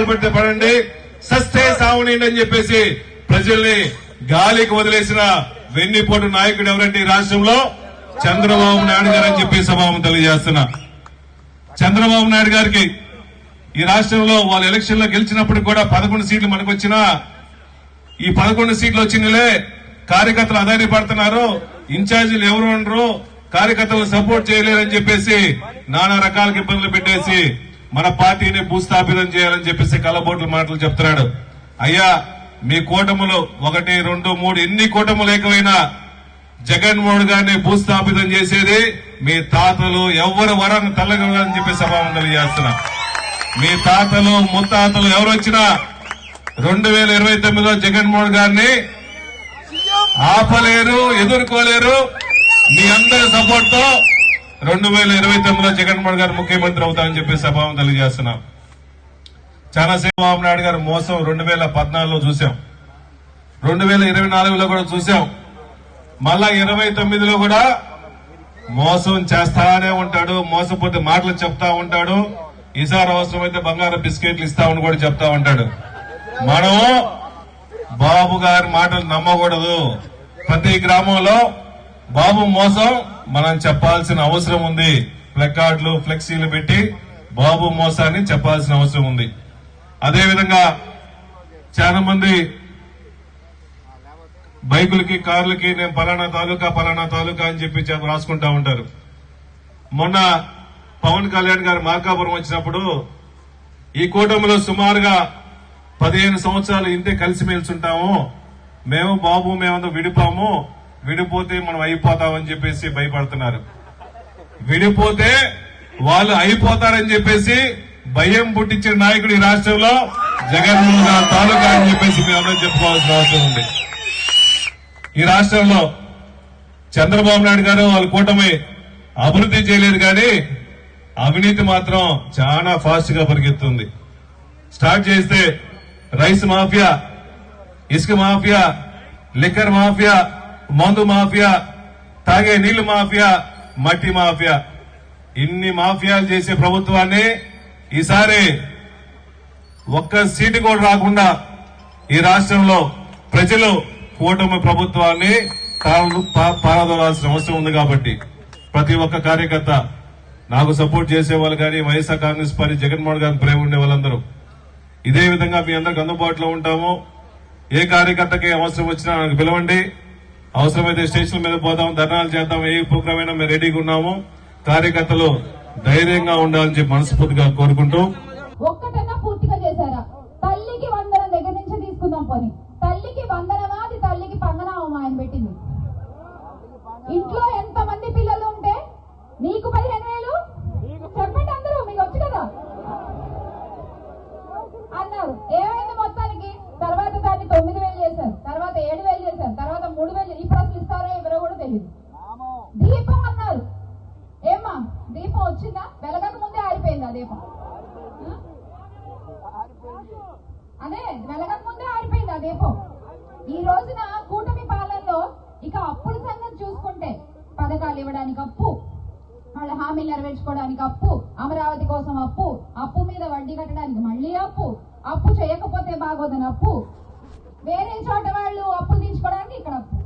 కష్టాలు పెడితే పడండి. సస్తే సావనీయండి అని చెప్పేసి ప్రజల్ని గాలికి వదిలేసిన వెన్నిపోటు నాయకుడు ఎవరంటే రాష్ట్రంలో? చంద్రబాబు నాయుడు గారు అని చెప్పి సభాము తెలియజేస్తున్నా. చంద్రబాబు నాయుడు గారికి ఈ రాష్ట్రంలో వాళ్ళు ఎలక్షన్లో గెలిచినప్పుడు కూడా పదకొండు సీట్లు మనకు వచ్చినా ఈ పదకొండు సీట్లు వచ్చినలే కార్యకర్తలు అదాని పడుతున్నారు ఇన్ఛార్జీలు ఎవరు ఉండరు కార్యకర్తలు సపోర్ట్ చేయలేరని చెప్పేసి నానా రకాలకు ఇబ్బందులు పెట్టేసి మన పార్టీని భూస్థాపితం చేయాలని చెప్పేసి కలబోట్ల మాటలు చెప్తున్నాడు. అయ్యా మీ కూటములు ఒకటి రెండు మూడు ఎన్ని కూటములు ఏకమైనా జగన్మోహన్ గారిని భూస్థాపితం చేసేది మీ తాతలు ఎవరు వరాన్ని తల్లగలని చెప్పి సభామండలి చేస్తున్నా. మీ తాతలు ముత్తాతలు ఎవరు వచ్చినా రెండు వేల ఇరవై తొమ్మిదిలో జగన్మోహన్ గారిని ఆపలేరు ఎదుర్కోలేరు. మీ అందరి సపోర్ట్తో రెండు వేల ఇరవై తొమ్మిదిలో జగన్మోహన్ గారు ముఖ్యమంత్రి అవుతారని చెప్పి సభావం తెలియజేస్తున్నాం. చాలా బాబు నాయుడు గారు మోసం రెండు వేల పద్నాలుగులో చూసాం రెండు వేల ఇరవై నాలుగులో కూడా చూసాం మళ్ళా ఇరవై తొమ్మిదిలో కూడా మోసం చేస్తానే ఉంటాడు మోసపోతే మాటలు చెప్తా ఉంటాడు ఈసారి అవసరమైతే బంగారు బిస్కెట్లు ఇస్తామని కూడా చెప్తా ఉంటాడు. మనం బాబు గారి మాటలు నమ్మకూడదు. ప్రతి గ్రామంలో బాబు మోసం మనం చెప్పాల్సిన అవసరం ఉంది. ప్లకార్డులు ఫ్లెక్సీలు పెట్టి బాబు మోసాన్ని చెప్పాల్సిన అవసరం ఉంది. అదేవిధంగా చాలా మంది బైకులకి కార్లకి నేను పలానా తాలూకా పలానా తాలూకా అని చెప్పి రాసుకుంటా ఉంటారు. మొన్న పవన్ కళ్యాణ్ గారు మార్కాపురం వచ్చినప్పుడు ఈ కూటమిలో సుమారుగా పదిహేను సంవత్సరాలు ఇంతే కలిసిమెలిసి ఉంటాము. మేము బాబు మేమంతా విడిపాము. విడిపోతే మనం అయిపోతామని చెప్పేసి భయపడుతున్నారు. విడిపోతే వాళ్ళు అయిపోతారని చెప్పేసి భయం పుట్టించిన నాయకుడు ఈ రాష్ట్రంలో జగన్మోహన్ గారు తాలూకా అని చెప్పేసి మేమందరం చెప్పుకోవాల్సిన అవసరం ఉంది. ఈ రాష్ట్రంలో చంద్రబాబు నాయుడు గారు వాళ్ళ కూటమి అభివృద్ధి చేయలేదు కానీ అవినీతి మాత్రం చాలా ఫాస్ట్గా పరిగెత్తుంది. స్టార్ట్ చేస్తే రైస్ మాఫియా ఇసుక మాఫియా లిక్కర్ మాఫియా మందు మాఫియా తాగే నీళ్ళు మాఫియా మట్టి మాఫియా. ఇన్ని మాఫియాలు చేసే ప్రభుత్వాన్ని ఈసారి ఒక్క సీటు కూడా రాకుండా ఈ రాష్ట్రంలో ప్రజలు కూటమి ప్రభుత్వాన్ని పా- పారదోలాల్సిన అవసరం ఉంది కాబట్టి ప్రతి ఒక్క కార్యకర్త నాకు సపోర్ట్ చేసే వాళ్ళు కానీ వైఎస్ఆర్ కాంగ్రెస్ పార్టీ జగన్మోహన్ గారికి ప్రేమ ఉండే వాళ్ళందరూ ఇదే విధంగా మీ అందరికి అందుబాటులో ఉంటాము. ఏ కార్యకర్తకి అవసరం వచ్చినా నాకు పిలవండి. అవసరమైతే స్టేషన్ మీద పోదాం ధర్నాలు చేద్దాం ఏ ప్రోగ్రామ్ అయినా మేము రెడీగా ఉన్నాము. కార్యకర్తలు ధైర్యంగా ఉండాలని చెప్పి మనస్ఫూర్తిగా కోరుకుంటూ ఒక్కటన్నా పూర్తిగా చేశారా తల్లికి వందనం దగ్గర నుంచి తీసుకుందాం పోని తల్లికి వందనమా అది తల్లికి పంగనామా ఆయన పెట్టింది ఇంట్లో ఎంత మంది పిల్లలు ఉంటే నీకు పదిహేను వేలు చెప్పండి అందరూ మీకు వచ్చు కదా అన్నారు ఏమైంది మొత్తానికి తర్వాత దాన్ని తొమ్మిది వేలు చేశారు తర్వాత ఏడు వేలు చేశారు తర్వాత మూడు వేలు ఇప్పుడు అసలు ఇస్తారో ఎవరో కూడా తెలియదు దీపం అన్నారు ఏమ్మా దీపం వచ్చిందా వెలగక ముందే ఆరిపోయిందా దీపం ఆ? అదే వెలగక ముందే ఆరిపోయింది ఆ దీపం ఈ రోజున కూటమి పాలనలో ఇక అప్పుల సంగతి చూసుకుంటే పథకాలు అప్పు. వాళ్ళ హామీలు నెరవేర్చుకోవడానికి అప్పు. అమరావతి కోసం అప్పు. అప్పు మీద వడ్డీ కట్టడానికి మళ్ళీ అప్పు. అప్పు చేయకపోతే బాగోదని అప్పు. వేరే చోట వాళ్ళు అప్పులు తీసుకోవడానికి ఇక్కడ అప్పు.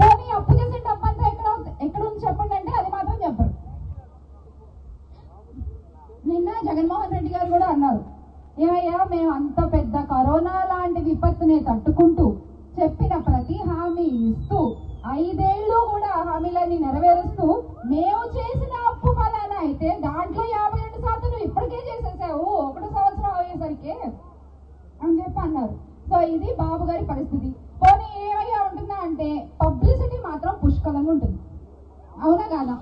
పోనీ అప్పు చేసే డబ్బంతా ఎక్కడ ఎక్కడ ఉంది చెప్పండి అంటే అది మాత్రం చెప్పరు. నిన్న జగన్మోహన్ రెడ్డి గారు కూడా అన్నారు ఏమయ్యా మేము అంత పెద్ద కరోనా లాంటి విపత్తుని తట్టుకుంటూ చెప్పిన ప్రతి హామీ ఇస్తూ ఐదేళ్ళు కూడా హామీలని నెరవేరుస్తూ మేము చేసిన అప్పు ఫలానా అయితే దాంట్లో యాభై రెండు శాతం నువ్వు ఇప్పటికే చేసేసావు ఒకటో సంవత్సరం అయ్యేసరికి అని చెప్పి అన్నారు. సో ఇది బాబు గారి పరిస్థితి. పోనీ ఏమయ్యా ఉంటుందా అంటే పబ్లిసిటీ మాత్రం పుష్కలంగా ఉంటుంది. అవునా కాదా?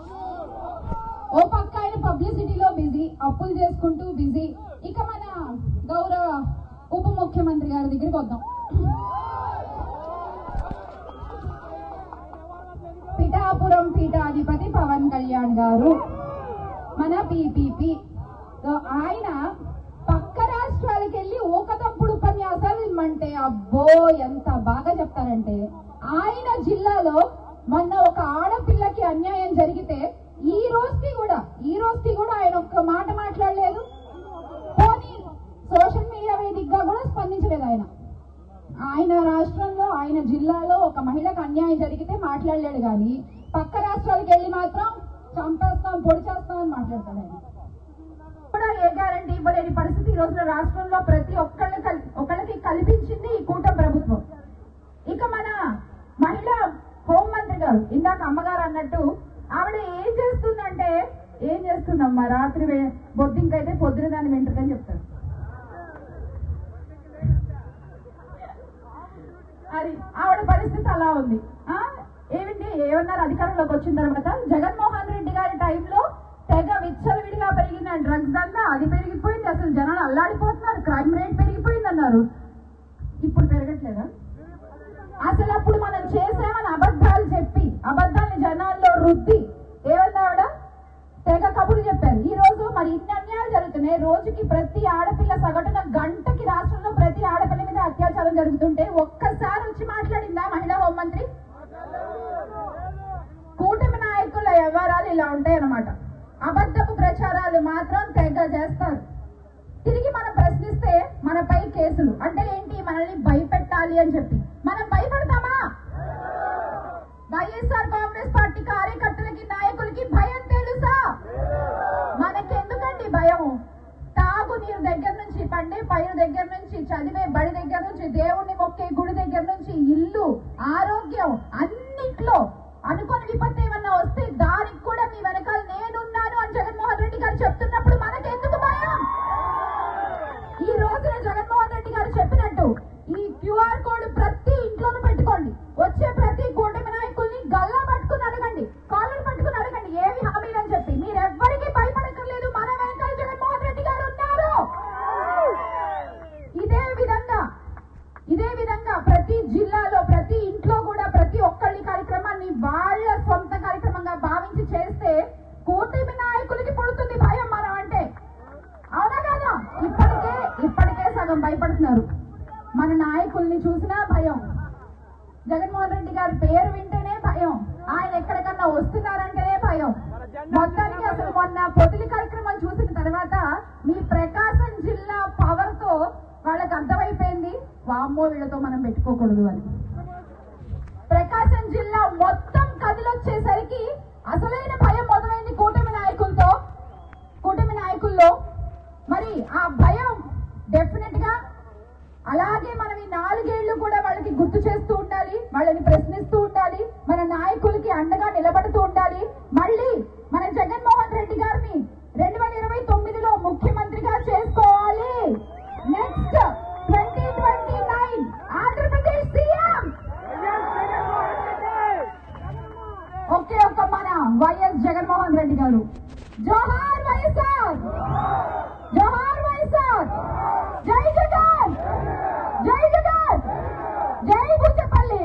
ఓ పక్క ఆయన పబ్లిసిటీలో బిజీ అప్పులు చేసుకుంటూ బిజీ. ఇక మన గౌరవ ఉప ముఖ్యమంత్రి గారి దగ్గరికి వద్దాం. పిఠాపురం పీఠాధిపతి పవన్ కళ్యాణ్ గారు. మన పీపీపీ. ఆయన పక్క రాష్ట్రాలకు వెళ్ళి ఒకటప్పుడు ఉపన్యాసాలు ఇమ్మంటే అబ్బో ఎంత బాగా చెప్తారంటే ఆయన జిల్లాలో మొన్న ఒక ఆడపిల్లకి అన్యాయం జరిగితే ఈ రోజుకి కూడా ఈ రోజుకి కూడా ఆయన ఒక్క మాట మాట్లాడలేదు పోనీ సోషల్ మీడియా వేదికగా కూడా స్పందించలేదు ఆయన ఆయన రాష్ట్రంలో ఆయన జిల్లాలో ఒక మహిళకు అన్యాయం జరిగితే మాట్లాడలేడు కానీ పక్క రాష్ట్రాలకు వెళ్ళి మాత్రం చంపేస్తాం పొడి చేస్తాం అని మాట్లాడతాడు ఆయన. కూడా ఏ గ్యారంటీ ఇవ్వలేని పరిస్థితి ఈ రోజున రాష్ట్రంలో ప్రతి ఒక్కళ్ళకి ఒకళ్ళకి కల్పించింది ఈ కూటమి ప్రభుత్వం. ఇక మన మహిళా హోంమంత్రి గారు ఇందాక అమ్మగారు అన్నట్టు ఆవిడ ఏం చేస్తుందంటే ఏం చేస్తుందమ్మా? రాత్రి బొద్దింకైతే పొద్దున దాన్ని వెంట్రుకని చెప్తారు. అది ఆవిడ పరిస్థితి అలా ఉంది. ఆ? ఏమిటి ఏమన్నారు అధికారంలోకి వచ్చిన తర్వాత జగన్మోహన్ రెడ్డి గారి టైంలో తెగ విచ్చలవిడిగా పెరిగిన డ్రగ్స్ దందా అది పెరిగిపోయింది. అసలు జనాలు అల్లాడిపోతున్నారు. క్రైమ్ రేట్ పెరిగిపోయింది అన్నారు. ఇప్పుడు పెరగట్లేదా? అసలు అప్పుడు మనం చేసామని అబద్ధాలు చెప్పి ప్రచారాలు మాత్రం తెగ చేస్తారు. తిరిగి మనం ప్రశ్నిస్తే మనపై కేసులు. అంటే ఏంటి? మనల్ని భయపెట్టాలి అని చెప్పి. మనం భయపడతామా? వైఎస్ఆర్ కాంగ్రెస్ పార్టీ కార్యకర్తలకి నాయకులకి భయం తెలుసా? మనకెందుకండి భయం? తాగు నీరు దగ్గర నుంచి పండే పైరు దగ్గర నుంచి చదివే బడి దగ్గర నుంచి దేవుణ్ణి మొక్కే గుడి దగ్గర నుంచి ఇల్లు ఆరోగ్యం అన్నిట్లో అనుకోని విపత్తే మన నాయకుల్ని చూసినా భయం. జగన్మోహన్ రెడ్డి గారి పేరు వింటేనే భయం. ఆయన ఎక్కడికన్నా వస్తున్నారంటేనే భయం. మొత్తానికి అసలు మొన్న పొదిలి కార్యక్రమం చూసిన తర్వాత మీ ప్రకాశం జిల్లా పవర్తో వాళ్ళకి అర్థమైపోయింది. వామ్మో వీళ్ళతో మనం పెట్టుకోకూడదు అని. ప్రకాశం జిల్లా మొత్తం కదిలొచ్చేసరికి అసలైన భయం మొదలైంది కూటమి నాయకులతో. కూటమి నాయకుల్లో. మరి ఆ భయం డెఫినెట్గా అలాగే మనం ఈ నాలుగేళ్ళు కూడా వాళ్ళకి గుర్తు చేస్తూ ఉండాలి వాళ్ళని ప్రశ్నిస్తూ ఉండాలి మన నాయకులకి అండగా నిలబడుతూ ఉండాలి. మళ్ళీ మన జగన్మోహన్ రెడ్డి గారిని రెండు వేల ఇరవై తొమ్మిదిలో ముఖ్యమంత్రిగా చేసుకోవాలి. Next twenty twenty nine Andhra Pradesh CM. ఒకే ఒక్క మన వైఎస్ జగన్మోహన్ రెడ్డి గారు. జోహార్ వైఎస్ఆర్ జోహార్ వైఎస్ఆర్ జై జగన్ జై జగన్ జై బుచ్చపల్లి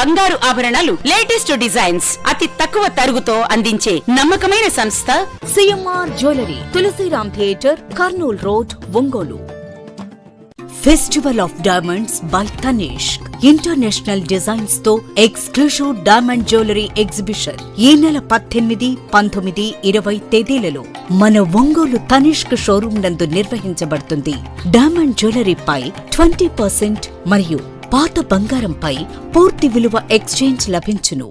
బంగారు ఆభరణాలు లేటెస్ట్ డిజైన్స్. అతి తక్కువ తరుగుతో అందించే నమ్మకమైన సంస్థ CMR jewellery Tulasiram theatre Kurnool road Ongole. Festival of diamonds by Tanishq international డిజైన్స్తో exclusive diamond jewellery exhibition ఈ నెల పద్దెనిమిది పంతొమ్మిది ఇరవై తేదీలలో మన ఒంగోలు తనిష్క్ షోరూం నందు నిర్వహించబడుతుంది. డైమండ్ జ్యువెలరీపై ట్వంటీ పర్సెంట్ మరియు పాత బంగారంపై పూర్తి విలువ ఎక్స్చేంజ్ లభించును.